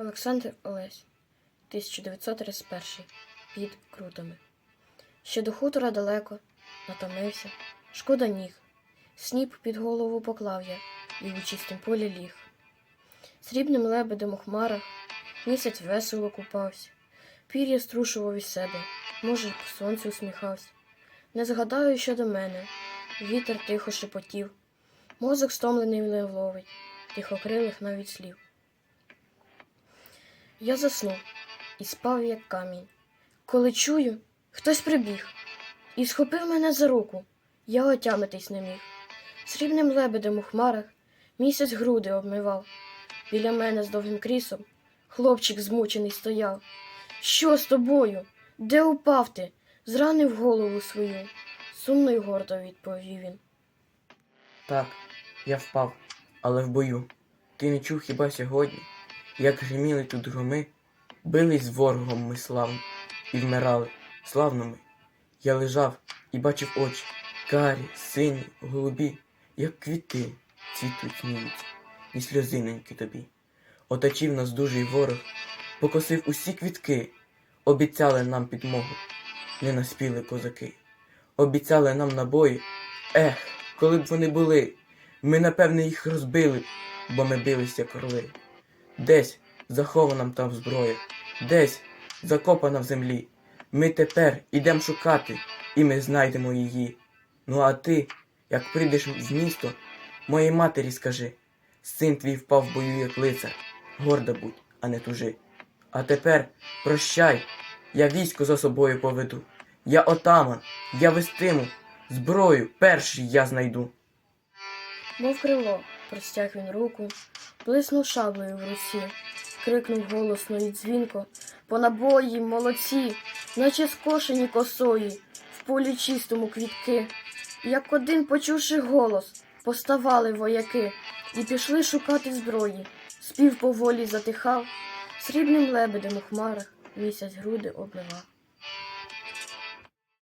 Олександр Олесь, 1931 під крутами. Ще до хутора далеко, натомився, шкода ніг. Сніп під голову поклав я і у чистім полі ліг. Срібним лебедем у хмарах місяць весело купався, пір'я струшував із себе, може, по сонцю усміхався. Не згадаю, що до мене, вітер тихо шепотів, мозок стомлений не вловить, тихокрилих навіть слів. Я заснув і спав, як камінь. Коли чую, хтось прибіг і схопив мене за руку, я отямитись не міг. Срібним лебедем у хмарах місяць груди обмивав. Біля мене з довгим крісом хлопчик змучений стояв. Що з тобою? Де упав ти? Зранив голову свою. Сумно й гордо відповів він. Так, я впав, але в бою. Ти не чув хіба сьогодні, як гриміли тут громи, бились з ворогом ми славно і вмирали, славно ми. Я лежав і бачив очі, карі, сині, голубі, як квіти цвітуть сміються, ні сльозиненьки тобі. Оточив нас дужий ворог, покосив усі квітки, обіцяли нам підмогу, не наспіли козаки, обіцяли нам набої, ех, коли б вони були, ми напевне їх розбили, бо ми бились як орли. Десь захована там зброя, десь закопана в землі. Ми тепер ідемо шукати, і ми знайдемо її. Ну а ти, як прийдеш в місто, моїй матері скажи, син твій впав в бою, як лицар, горда будь, а не тужи. А тепер прощай, я військо за собою поведу. Я отаман, я вестиму, зброю перший я знайду. Мов крило, простяг він руку, блиснув шаблею в руці, крикнув голосно і дзвінко, по набої, молодці, наче скошені косої, в полі чистому квітки. Як один, почувши голос, поставали вояки і пішли шукати зброї. Спів поволі затихав, срібним лебедем у хмарах місяць груди обливав.